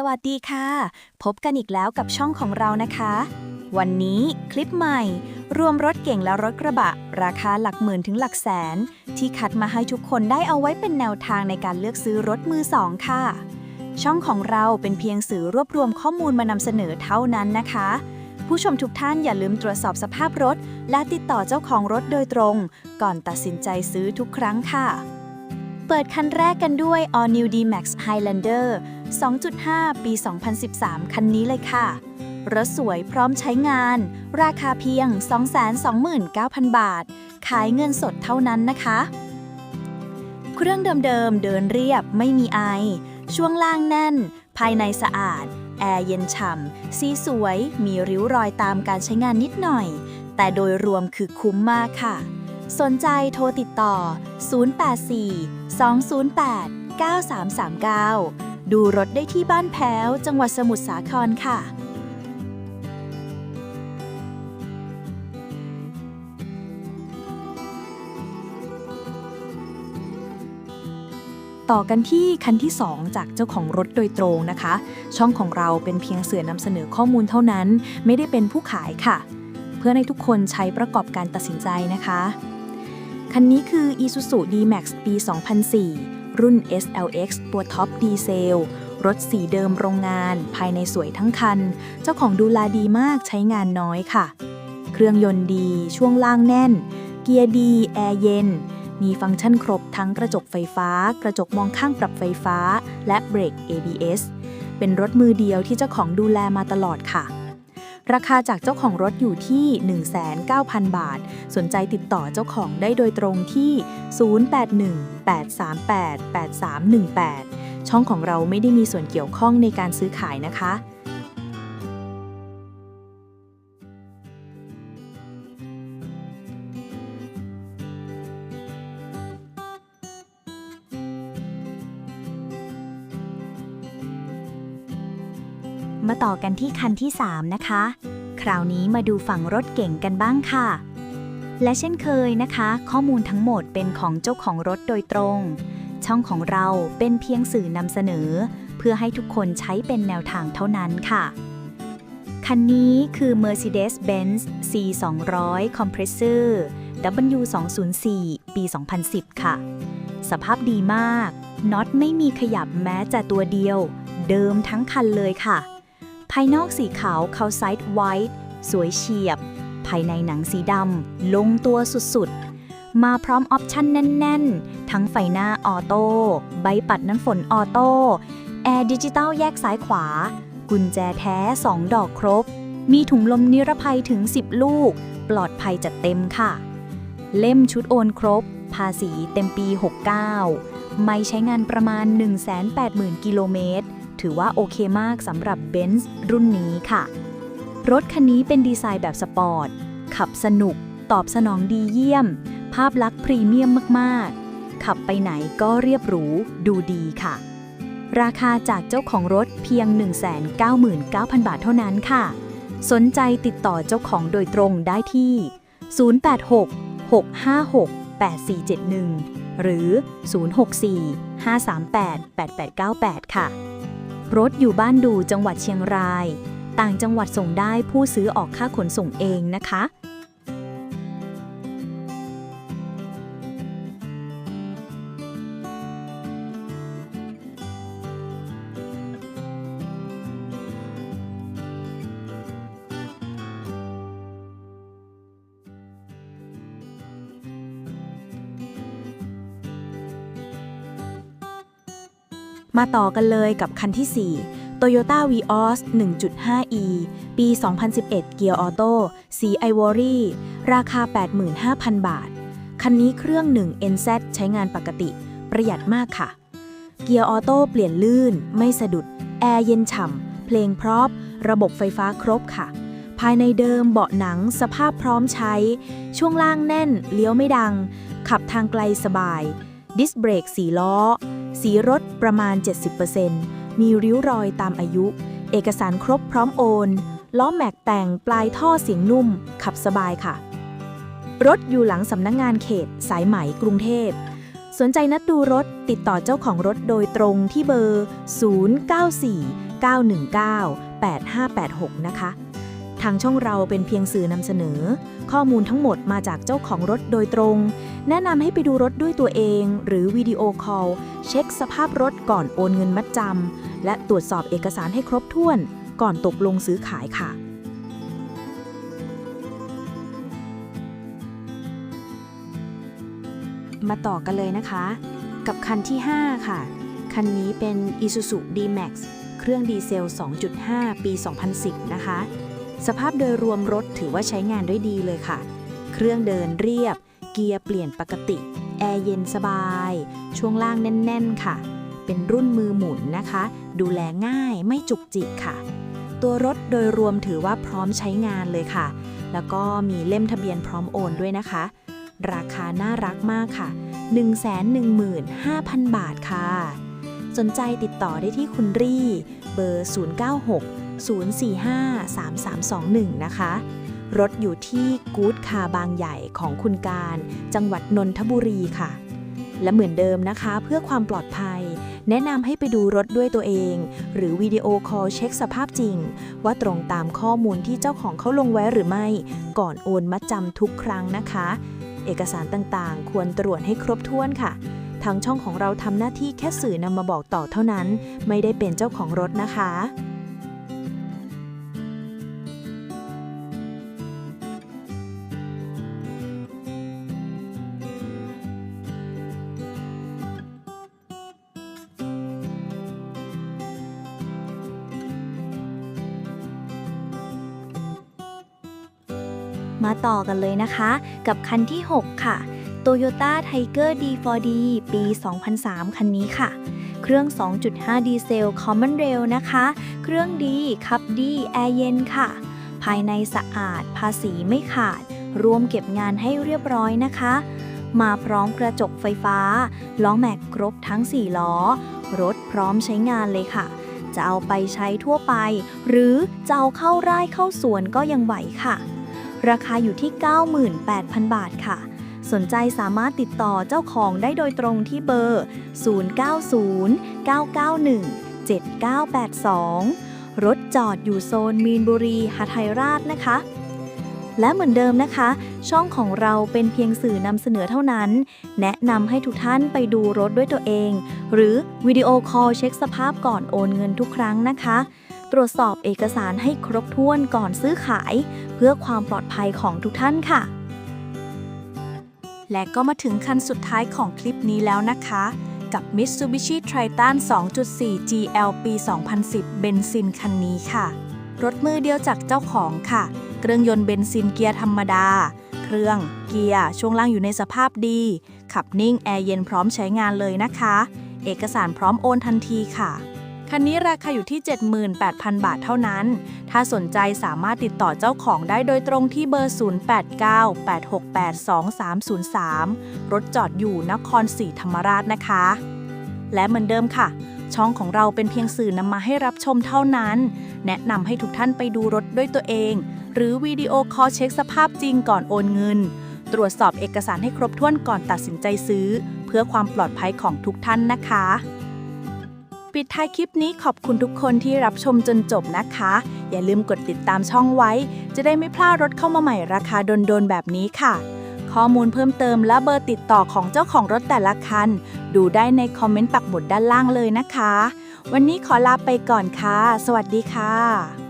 สวัสดีค่ะ พบกันอีกแล้วกับช่องของเรานะคะ วันนี้คลิปใหม่ รวมรถเก่งและรถกระบะ ราคาหลักหมื่นถึงหลักแสน ที่คัดมาให้ทุกคนได้เอาไว้เป็นแนวทางในการเลือกซื้อรถมือสองค่ะ ช่องของเราเป็นเพียงสื่อรวบรวมข้อมูลมานำเสนอเท่านั้นนะคะ ผู้ชมทุกท่านอย่าลืมตรวจสอบสภาพรถ และติดต่อเจ้าของรถโดยตรง ก่อนตัดสินใจซื้อทุกครั้งค่ะ เปิดคันแรกกันด้วย All New D-Max Highlander 2.5 ปี 2013 คันนี้เลยค่ะ รถสวยพร้อมใช้งาน ราคาเพียง 229,000 บาท ขายเงินสดเท่านั้นนะคะ เครื่องเดิมๆ เดินเรียบไม่มีไอ ช่วงล่างแน่น ภายในสะอาด แอร์เย็นฉ่ำ สีสวย มีริ้วรอยตามการใช้งานนิดหน่อย แต่โดยรวมคือคุ้มมากค่ะ สนใจโทรติดต่อ 084 208 9339 ดูรถได้ที่บ้านแพ้ว จังหวัดสมุทรสาครค่ะต่อกันที่คันที่ 2 จากเจ้าของรถโดยตรงนะคะ ช่องของเราเป็นเพียงเสื่อนำเสนอข้อมูลเท่านั้น ไม่ได้เป็นผู้ขายค่ะ เพื่อให้ทุกคนใช้ประกอบการตัดสินใจนะคะ คันนี้คือ Isuzu D-Max ปี 2004 รุ่น SLX ตัวท็อปดีเซล รถสีเดิมโรงงาน ภายในสวยทั้งคัน เจ้าของดูแลดีมากใช้งานน้อยค่ะ เครื่องยนต์ดี ช่วงล่างแน่น เกียร์ดี แอร์เย็น มีฟังก์ชันครบทั้งกระจกไฟฟ้า กระจกมองข้างปรับไฟฟ้า และเบรก ABS เป็นรถมือเดียวที่เจ้าของดูแลมาตลอดค่ะ ราคาจากเจ้าของรถอยู่ที่ 19,000 บาท สนใจติดต่อเจ้าของได้โดยตรงที่ 081-838-8318 ช่องของเราไม่ได้มีส่วนเกี่ยวข้องในการซื้อขายนะคะ มาต่อกันที่คันที่ 3 นะคะ คราวนี้มาดูฝั่งรถเก่งกันบ้างค่ะ และเช่นเคยนะคะ ข้อมูลทั้งหมดเป็นของเจ้าของรถโดยตรง ช่องของเราเป็นเพียงสื่อนำเสนอ เพื่อให้ทุกคนใช้เป็นแนวทางเท่านั้นค่ะ คันนี้คือ Mercedes-Benz C200 Compressor W204 ปี 2010 ค่ะ สภาพดีมากน็อตไม่มีขยับแม้แต่ตัวเดียว เดิมทั้งคันเลยค่ะายนอกสีขาวเคาไซด์ไวท์สวยเฉียบ ภายในหนังสีดำลงตัวสุดๆ มาพร้อมออปชั่นแน่น ๆ ทั้งไฟหน้าออโต้ ใบปัดน้ำฝนออโต้ แอร์ดิจิตอลแยกซ้ายขวา กุญแจแท้ 2 ดอกครบ มีถุงลมนิรภัยถึง 10 ลูก ปลอดภัยจัดเต็มค่ะ เล่มชุดโอนครบ ภาษีเต็มปี 69 ไม่ใช้งานประมาณ 180,000 กิโลเมตร ถือว่าโอเคมากสำหรับ Benz รุ่นนี้ค่ะ รถคันนี้เป็นดีไซน์แบบสปอร์ต ขับสนุก ตอบสนองดีเยี่ยม ภาพลักษณ์พรีเมียมมาก ๆ ขับไปไหนก็เรียบหรูดูดีค่ะ ราคาจากเจ้าของรถเพียง 199,000 บาทเท่านั้นค่ะ สนใจติดต่อเจ้าของโดยตรงได้ที่ 086 656 8471 หรือ 064 538 8898 ค่ะ รถอยู่บ้านดูจังหวัดเชียงราย ต่างจังหวัดส่งได้ผู้ซื้อออกค่าขนส่งเองนะคะ มาต่อกันเลยกับคันที่ 4 Toyota Vios 1.5e ปี 2011 เกียร์ออโต้สี Ivory ราคา 85,000 บาท คันนี้เครื่อง 1 NZ ใช้งานปกติ ประหยัดมากค่ะ เกียร์ออโต้เปลี่ยนลื่น ไม่สะดุด แอร์เย็นฉ่ำ เพลงพราะระบบไฟฟ้าครบค่ะ ภายในเดิมเบาะหนังสภาพพร้อมใช้ ช่วงล่างแน่น เลี้ยวไม่ดัง ขับทางไกลสบาย ดิสเบรกสีล้อ สีรถประมาณ 70%มีริ้วรอยตามอายุ เอกสารครบพร้อมโอน ล้อแม็กแต่งปลายท่อเสียงนุ่ม ขับสบายค่ะ รถอยู่หลังสำนักงงานเขต สายไหมกรุงเทพ สนใจนัดดูรถติดต่อเจ้าของรถโดยตรงที่เบอร์ 094 919-8586 นะคะ ทางช่องเราเป็นเพียงสื่อนำเสนอ ข้อมูลทั้งหมดมาจากเจ้าของรถโดยตรง แนะนำให้ไปดูรถด้วยตัวเอง หรือวิดีโอคอลเช็คสภาพรถก่อนโอนเงินมัดจำและตรวจสอบเอกสารให้ครบถ้วน ก่อนตกลงซื้อขายค่ะมาต่อกันเลยนะคะ กับคันที่ 5 ค่ะ คันนี้เป็น Isuzu D-Max เครื่องดีเซล 2.5 ปี 2010 นะคะ สภาพโดยรวมรถถือว่าใช้งานได้ดีเลยค่ะ เครื่องเดินเรียบ เกียร์เปลี่ยนปกติ แอร์เย็นสบาย ช่วงล่างแน่น ๆ ค่ะ เป็นรุ่นมือหมุนนะคะ ดูแลง่ายไม่จุกจิกค่ะ ตัวรถโดยรวมถือว่าพร้อมใช้งานเลยค่ะ แล้วก็มีเล่มทะเบียนพร้อมโอนด้วยนะคะ ราคาน่ารักมากค่ะ 115,000 บาทค่ะ สนใจติดต่อได้ที่คุณรี่ เบอร์ 096 045 3321 นะคะ รถอยู่ที่กู๊ดคาบางใหญ่ของคุณการ จังหวัดนนทบุรีค่ะ และเหมือนเดิมนะคะ เพื่อความปลอดภัย แนะนำให้ไปดูรถด้วยตัวเอง หรือวิดีโอคอลเช็คสภาพจริง ว่าตรงตามข้อมูลที่เจ้าของเขาลงไว้หรือไม่ ก่อนโอนมัดจำทุกครั้งนะคะ เอกสารต่างๆ ควรตรวจให้ครบถ้วนค่ะทางช่องของเราทำหน้าที่แค่สื่อนำมาบอกต่อเท่านั้น ไม่ได้เป็นเจ้าของรถนะคะ มาต่อกันเลยนะคะ กับคันที่ 6 ค่ะ Toyota Tiger D4D ปี 2003 คันนี้ค่ะ เครื่อง 2.5 ดีเซล Common Rail นะคะ เครื่องดีขับดีแอร์เย็นค่ะ ภายในสะอาด ภาษีไม่ขาด รวมเก็บงานให้เรียบร้อยนะคะ มาพร้อมกระจกไฟฟ้า ล้อแม็กครบทั้ง 4 ล้อ รถพร้อมใช้งานเลยค่ะ จะเอาไปใช้ทั่วไป หรือจะเอาเข้าไร่เข้าสวนก็ยังไหวค่ะ ราคาอยู่ที่ 98,000 บาทค่ะ สนใจสามารถติดต่อเจ้าของได้โดยตรงที่เบอร์ 0909917982 รถจอดอยู่โซนมีนบุรีหทัยราชนะคะและเหมือนเดิมนะคะ ช่องของเราเป็นเพียงสื่อนำเสนอเท่านั้น แนะนำให้ทุกท่านไปดูรถด้วยตัวเอง หรือวิดีโอคอลเช็คสภาพก่อนโอนเงินทุกครั้งนะคะ รวจสอบเอกสารให้ครบถ้วนก่อนซื้อขาย เพื่อความปลอดภัยของทุกท่านค่ะ และก็มาถึงคันสุดท้ายของคลิปนี้แล้วนะคะ กับ Mitsubishi Triton 2.4 GL ปี 2010 เบนซินคันนี้ค่ะ รถมือเดียวจากเจ้าของค่ะ เครื่องยนต์เบนซินเกียร์ธรรมดา เครื่องเกียร์ช่วงล่างอยู่ในสภาพดี ขับนิ่งแอร์เย็นพร้อมใช้งานเลยนะคะ เอกสารพร้อมโอนทันทีค่ะ คันนี้ราคาอยู่ที่ 78,000 บาทเท่านั้น ถ้าสนใจสามารถติดต่อเจ้าของได้โดยตรงที่เบอร์ 0898682303 รถจอดอยู่นครศรีธรรมราชนะคะ และเหมือนเดิมค่ะ ช่องของเราเป็นเพียงสื่อนำมาให้รับชมเท่านั้น แนะนำให้ทุกท่านไปดูรถด้วยตัวเอง หรือวิดีโอคอลเช็คสภาพจริงก่อนโอนเงิน ตรวจสอบเอกสารให้ครบถ้วนก่อนตัดสินใจซื้อ เพื่อความปลอดภัยของทุกท่านนะคะ ปิดท้ายคลิปนี้ขอบคุณทุกคนที่รับชมจนจบนะคะ อย่าลืมกดติดตามช่องไว้ จะได้ไม่พลาดรถเข้ามาใหม่ราคาโดนๆแบบนี้ค่ะ ข้อมูลเพิ่มเติมและเบอร์ติดต่อของเจ้าของรถแต่ละคัน ดูได้ในคอมเมนต์ปักหมุดด้านล่างเลยนะคะ วันนี้ขอลาไปก่อนค่ะ สวัสดีค่ะ